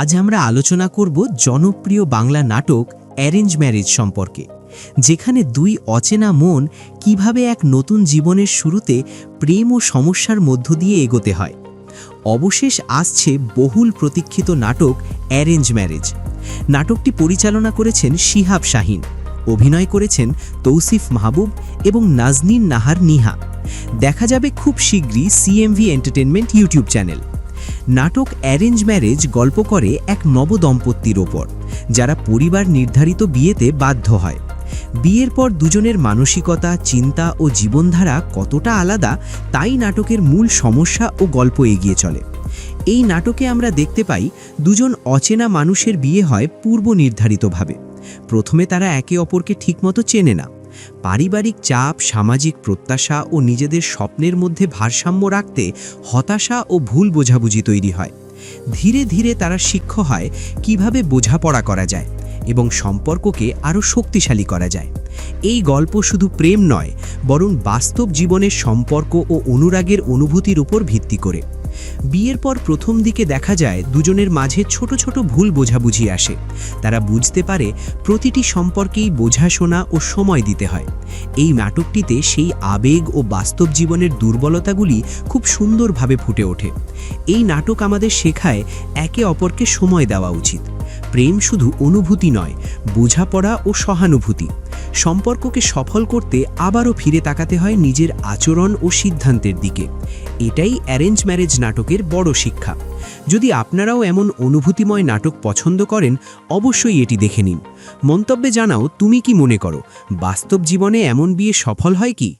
আজ আমরা আলোচনা করব জনপ্রিয় বাংলা নাটক অ্যারেঞ্জ ম্যারেজ সম্পর্কে, যেখানে দুই অচেনা মন কীভাবে এক নতুন জীবনের শুরুতে প্রেম ও সমস্যার মধ্য দিয়ে এগোতে হয়। অবশেষ আসছে বহুল প্রতীক্ষিত নাটক অ্যারেঞ্জ ম্যারেজ। নাটকটি পরিচালনা করেছেন শিহাব শাহিন, অভিনয় করেছেন তৌসিফ মাহবুব এবং নাজনীন নাহার নিহা। দেখা যাবে খুব শীঘ্রই সিএমভি এন্টারটেনমেন্ট ইউটিউব চ্যানেল। নাটক অ্যারেঞ্জ ম্যারেজ গল্প করে এক নবদম্পতির ওপর, যারা পরিবার নির্ধারিত বিয়েতে বাধ্য হয়। বিয়ের পর দুজনের মানসিকতা, চিন্তা ও জীবনধারা কতটা আলাদা, তাই নাটকের মূল সমস্যা ও গল্প এগিয়ে চলে। এই নাটকে আমরা দেখতে পাই, দুজন অচেনা মানুষের বিয়ে হয় পূর্ব নির্ধারিতভাবে প্রথমে তারা একে অপরকে ঠিকমতো চেনে না। পারিবারিক চাপ, সামাজিক প্রত্যাশা ও নিজেদের স্বপ্নের মধ্যে ভারসাম্য রাখতে হতাশা ও ভুল বোঝাবুঝি তৈরি হয়। ধীরে ধীরে তারা শিক্ষ হয় কীভাবে বোঝাপড়া করা যায় এবং সম্পর্ককে আরও শক্তিশালী করা যায়। এই গল্প শুধু প্রেম নয়, বরং বাস্তব জীবনের সম্পর্ক ও অনুরাগের অনুভূতির উপর ভিত্তি করে। বিয়ের পর প্রথম দিকে দেখা যায় দুজনের মাঝে ছোট ছোট ভুল বোঝাবুঝি আসে। তারা বুঝতে পারে প্রতিটি সম্পর্কেই বোঝাশোনা ও সময় দিতে হয়। এই নাটকটিতে সেই আবেগ ও বাস্তব জীবনের দুর্বলতাগুলি খুব সুন্দরভাবে ফুটে ওঠে। এই নাটক আমাদের শেখায় একে অপরকে সময় দেওয়া উচিত। প্রেম শুধু অনুভূতি নয়, বোঝাপড়া ও সহানুভূতি। সম্পর্ককে সফল করতে আবারও ফিরে তাকাতে হয় নিজের আচরণ ও সিদ্ধান্তের দিকে। এটাই অ্যারেঞ্জ ম্যারেজ নাটকের বড় শিক্ষা। যদি আপনারাও এমন অনুভূতিময় নাটক পছন্দ করেন, অবশ্যই এটি দেখে নিন। মন্তব্যে জানাও, তুমি কি মনে করো? বাস্তব জীবনে এমন বিয়ে সফল হয় কি?